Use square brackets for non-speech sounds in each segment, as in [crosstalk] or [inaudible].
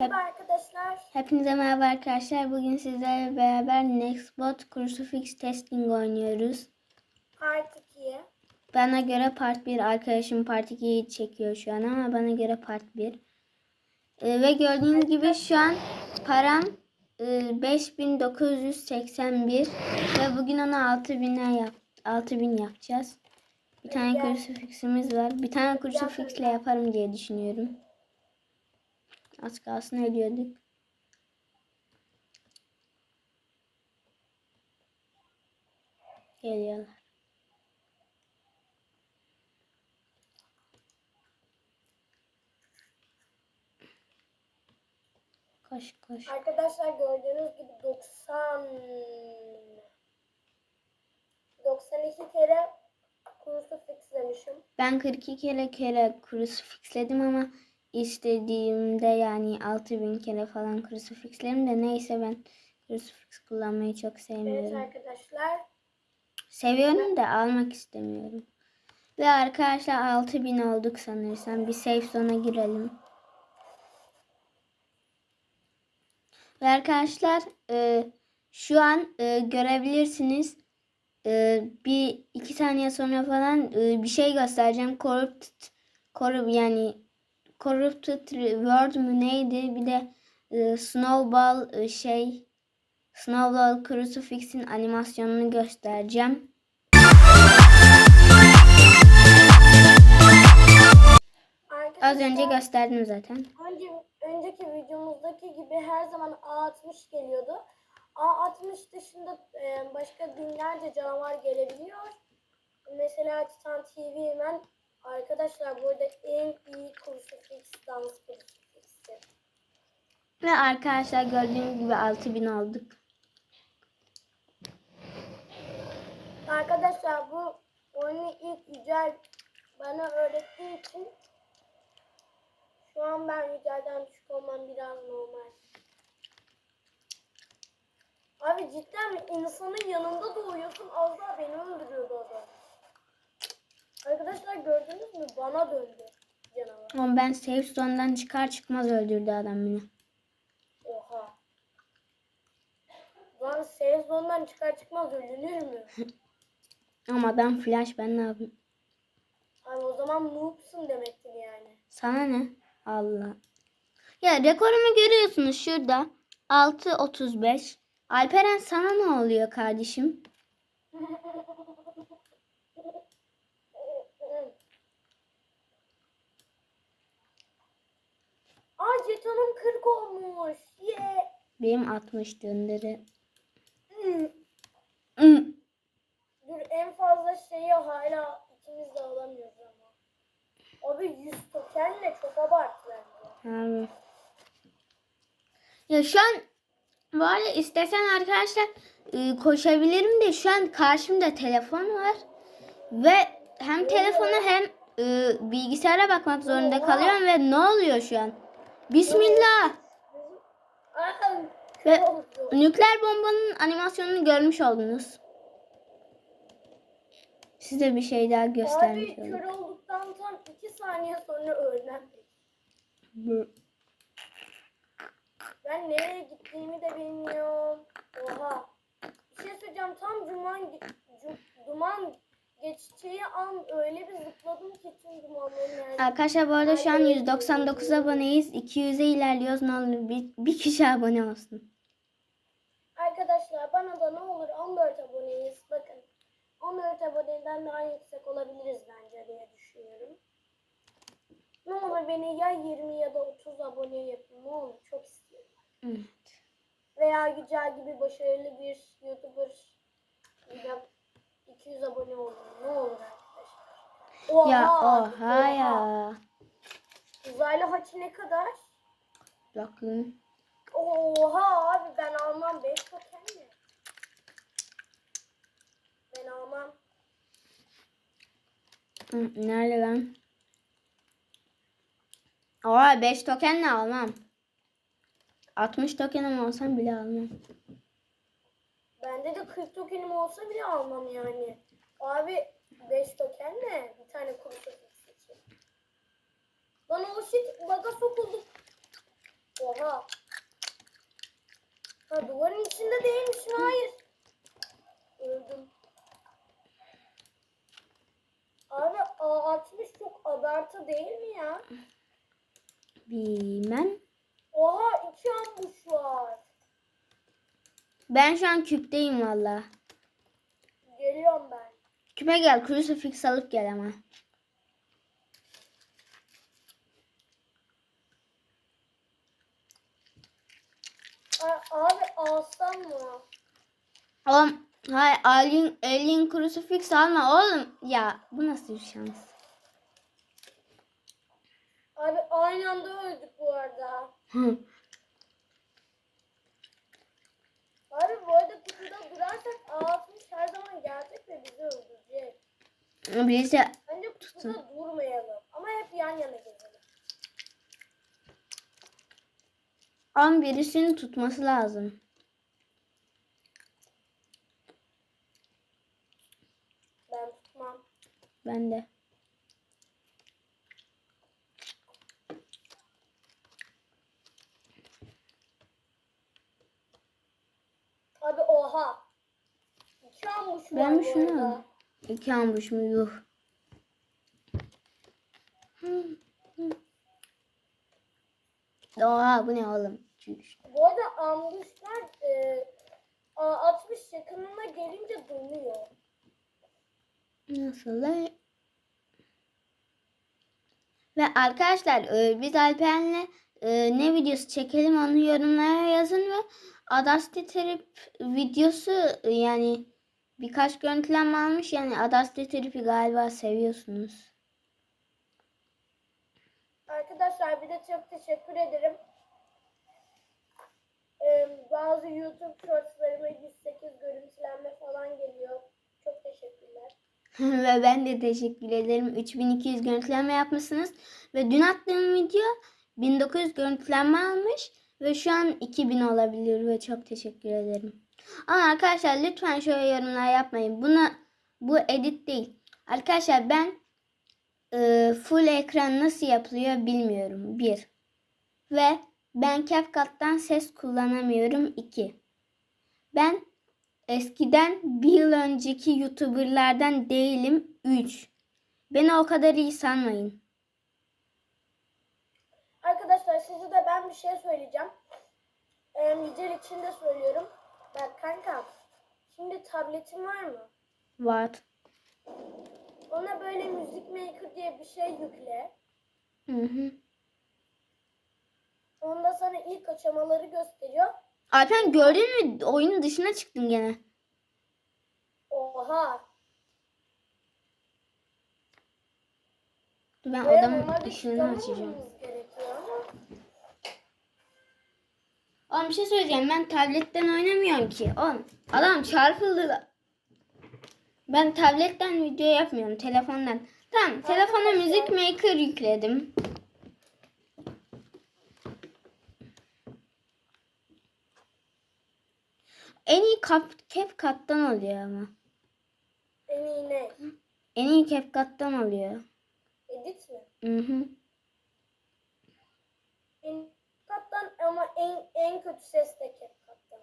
Merhaba arkadaşlar. Hepinize merhaba arkadaşlar. Bugün sizlerle beraber Nextbot Crucifix Testing oynuyoruz. Part 2'ye. Bana göre part 1 arkadaşım part 2'yi çekiyor şu an ama bana göre part 1. Ee, ve gördüğünüz gibi şu an param e, 5981 ve bugün onu 6000'e yap 6000 yapacağız. Bir tane crucifix'imiz var. Bir tane crucifix'le yaparım diye düşünüyorum. Az kalsın ölüyorduk. Geliyorlar. Koş koş. Arkadaşlar gördüğünüz gibi 90 92 kere crucifix demişim. Ben 42 kere kere crucifixledim ama istediğimde yani 6000 kere falan crucifixlerim de neyse ben crucifix kullanmayı çok Evet sevmiyorum. arkadaşlar. Seviyorum da almak istemiyorum. Ve arkadaşlar 6000 olduk sanırsam. Bir safe zone'a girelim. Ve arkadaşlar e, şu an e, görebilirsiniz. E, bir iki saniye sonra falan e, bir şey göstereceğim. Corrupted, corrupt yani corrupted word mü neydi? Bir de e, snowball e, şey Snowball Crucifix'in animasyonunu göstereceğim. Arkadaşlar Az önce gösterdim zaten. önce, önceki videomuzdaki gibi her zaman A60 geliyordu. A60 dışında e, başka binlerce canavar gelebiliyor. Mesela Titan TV ben arkadaşlar burada en iyi crucifix dans crucifix'i. Ve arkadaşlar gördüğünüz gibi 6000 olduk. Arkadaşlar bu oyunu ilk Yücel bana öğrettiği için şu an ben Yücel'den düşük olmam biraz normal. Abi cidden mi? insanın yanında doğuyorsun az daha beni öldürüyordu adam. Gördünüz mü? Bana döndü canavar. Ama ben safe zone'dan çıkar çıkmaz öldürdü adam beni. Oha. Lan safe zone'dan çıkar çıkmaz ölünür mü? [laughs] Ama adam flash ben ne yapayım? Abi o zaman noobsun demektir yani. Sana ne? Allah. Ya rekorumu görüyorsunuz şurada. 6.35. Alperen sana ne oluyor kardeşim? [laughs] Aa jetonum 40 olmuş. Ye. Benim 60 döndürü. Hmm. Hmm. Dur en fazla şeyi hala ikimiz de alamıyoruz ama. Abi 100 tokenle çok abartı bence. Abi. Ya şu an bu arada istesen arkadaşlar e, koşabilirim de şu an karşımda telefon var. Ve hem telefona hem e, bilgisayara bakmak zorunda kalıyorum ve ne oluyor şu an? Bismillah. Ve nükleer bombanın animasyonunu görmüş oldunuz. Size bir şey daha göstermiş Abi kör olduktan tam 2 saniye sonra. Bu- Ben nereye gittiğimi de bilmiyorum. Oha. Bir şey söyleyeceğim. Tam duman, duman geçeceği an öyle bir zıpladım ki tüm dumanların yani. Arkadaşlar bu arada şu an 199 aboneyiz. 200'e ilerliyoruz. Ne olur bir, bir kişi abone olsun. Arkadaşlar bana da ne olur 14 aboneyiz. Bakın 14 aboneden daha yüksek olabiliriz bence diye düşünüyorum. Ne olur beni ya 20 ya da 30 abone yapın. Ne olur çok istiyorum. Evet. Veya Yücel gibi başarılı bir YouTuber ya 200 abone olun. Ne olur arkadaşlar. Oha, Ya oha ya. Uzaylı haçı ne kadar? Bakın. Oha abi ben almam 5 token mi? Ben almam. Nerede lan? Oha 5 tokenle almam. 60 tokenim olsam bile almam. Bende de 40 tokenim olsa bile almam yani. Abi 5 token ne? Bir tane kuru fasulye için. Lan o shit baga sokulduk. Oha. Ha duvarın içinde değilmişsin hayır. Öldüm. Abi A60 çok abartı değil mi ya? Bilmem. Oha iki ambush var. Ben şu an küpteyim valla. Geliyorum ben. Küpe gel. Crucifix alıp gel ama. A- abi alsam mı? Oğlum hayır alien, alien crucifix alma oğlum. Ya bu nasıl bir şans? Abi aynı anda öldük bu arada. Abi bu arada kutuda durarsak A60 her zaman gelecek ve bizi öldürecek. Birisi Bence kutuda durmayalım. Ama hep yan yana gezelim. an birisini tutması lazım. Ben tutmam. Ben de. Abi oha. İki ambush var Ben bu şunu arada. alayım. İki mu yuh. Oha bu ne oğlum? Bu arada ambushlar e, A60 yakınına gelince donuyor. Nasıl da? Ve arkadaşlar e, biz Alperen'le e, ne videosu çekelim onu yorumlara yazın ve Adasti Trip videosu e, yani birkaç görüntülenme almış yani Adasti Trip'i galiba seviyorsunuz. Arkadaşlar bir de çok teşekkür ederim. Ee, bazı YouTube shortslarıma 108 görüntülenme falan geliyor. Çok teşekkürler. [laughs] ve ben de teşekkür ederim. 3200 görüntülenme yapmışsınız ve dün attığım video 1900 görüntülenme almış ve şu an 2000 olabilir ve çok teşekkür ederim. Ama arkadaşlar lütfen şöyle yorumlar yapmayın. Buna bu edit değil. Arkadaşlar ben e, full ekran nasıl yapılıyor bilmiyorum. Bir. Ve ben CapCut'tan ses kullanamıyorum. iki. Ben eskiden bir yıl önceki YouTuber'lardan değilim. 3. Beni o kadar iyi sanmayın. Arkadaşlar size de ben bir şey söyleyeceğim. Ee, Yücel için de söylüyorum. Bak kanka. Şimdi tabletin var mı? What? Ona böyle Music Maker diye bir şey yükle. Hı hı. Onda sana ilk aşamaları gösteriyor. Alpen gördün mü? Oyunun dışına çıktım gene. Oha. Dur ben Ve odamın ışığını açacağım. Bir şey söyleyeceğim. Ben tabletten oynamıyorum ki. Oğlum adam çarpıldı. Ben tabletten video yapmıyorum. Telefondan. Tamam. Telefona Music Maker yükledim. En iyi kap, CapCut'tan oluyor ama. En iyi ne? En iyi CapCut'tan oluyor. Edit mi? Hı hı. Ama en en kötü ses de kattan.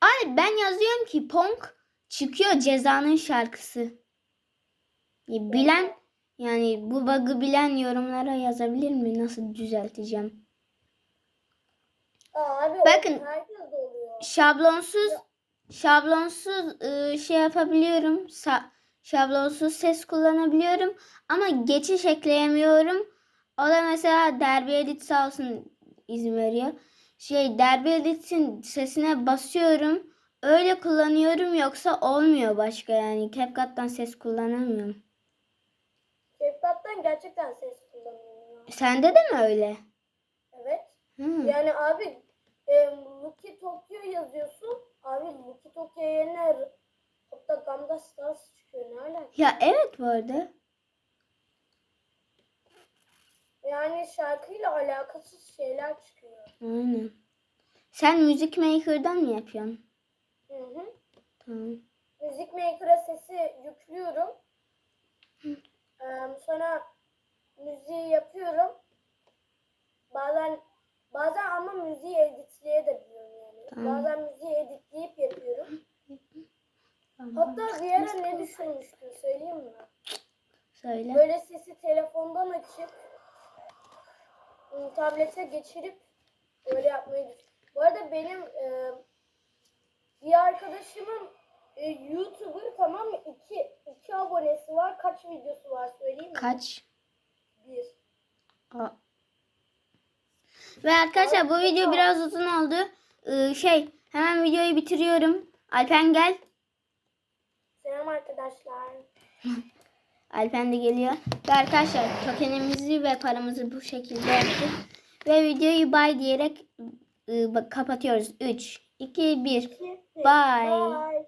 Ay ben yazıyorum ki Pong çıkıyor cezanın şarkısı. Bilen yani bu bug'ı bilen yorumlara yazabilir mi? Nasıl düzelteceğim? Abi Bakın. Şablonsuz şablonsuz ıı, şey yapabiliyorum. Sa- şablonsuz ses kullanabiliyorum ama geçiş ekleyemiyorum. O da mesela Derby Edit sağ olsun izin veriyor. Şey Derby Edit'in sesine basıyorum. Öyle kullanıyorum yoksa olmuyor başka yani. CapCut'tan ses kullanamıyorum. CapCut'tan gerçekten ses kullanıyorum. Sende de mi öyle? Evet. Hı. Yani abi e, Lucky Tokyo yazıyorsun. Abi Lucky Tokyo yerine hatta Gamda Stars çıkıyor. Ne alaka? Ya evet bu arada. Yani şarkıyla alakasız şeyler çıkıyor. Aynen. Sen Music Maker'dan mı yapıyorsun? Hı hı. Tamam. Müzik Maker'a sesi yüklüyorum. Ee, sonra müziği yapıyorum. Bazen Bazen ama müziği editleyebiliyorum yani. Tamam. Bazen müziği editleyip yapıyorum. Hatta bir ara ne düşünmüştüm söyleyeyim mi? Söyle. Böyle sesi telefondan açıp ım, tablete geçirip öyle yapmayı düşün. Bu arada benim e, bir arkadaşımın e, YouTuber tamam mı? İki, iki abonesi var. Kaç videosu var söyleyeyim mi? Kaç? Bir. Aa. Ve arkadaşlar bu video biraz uzun oldu. Ee, şey hemen videoyu bitiriyorum. Alpen gel. Selam arkadaşlar. [laughs] Alpen de geliyor. Ve arkadaşlar tokenimizi ve paramızı bu şekilde yaptık. Ve videoyu bye diyerek bak- kapatıyoruz. 3, 2, 1. İki, bir. Bye. Bye.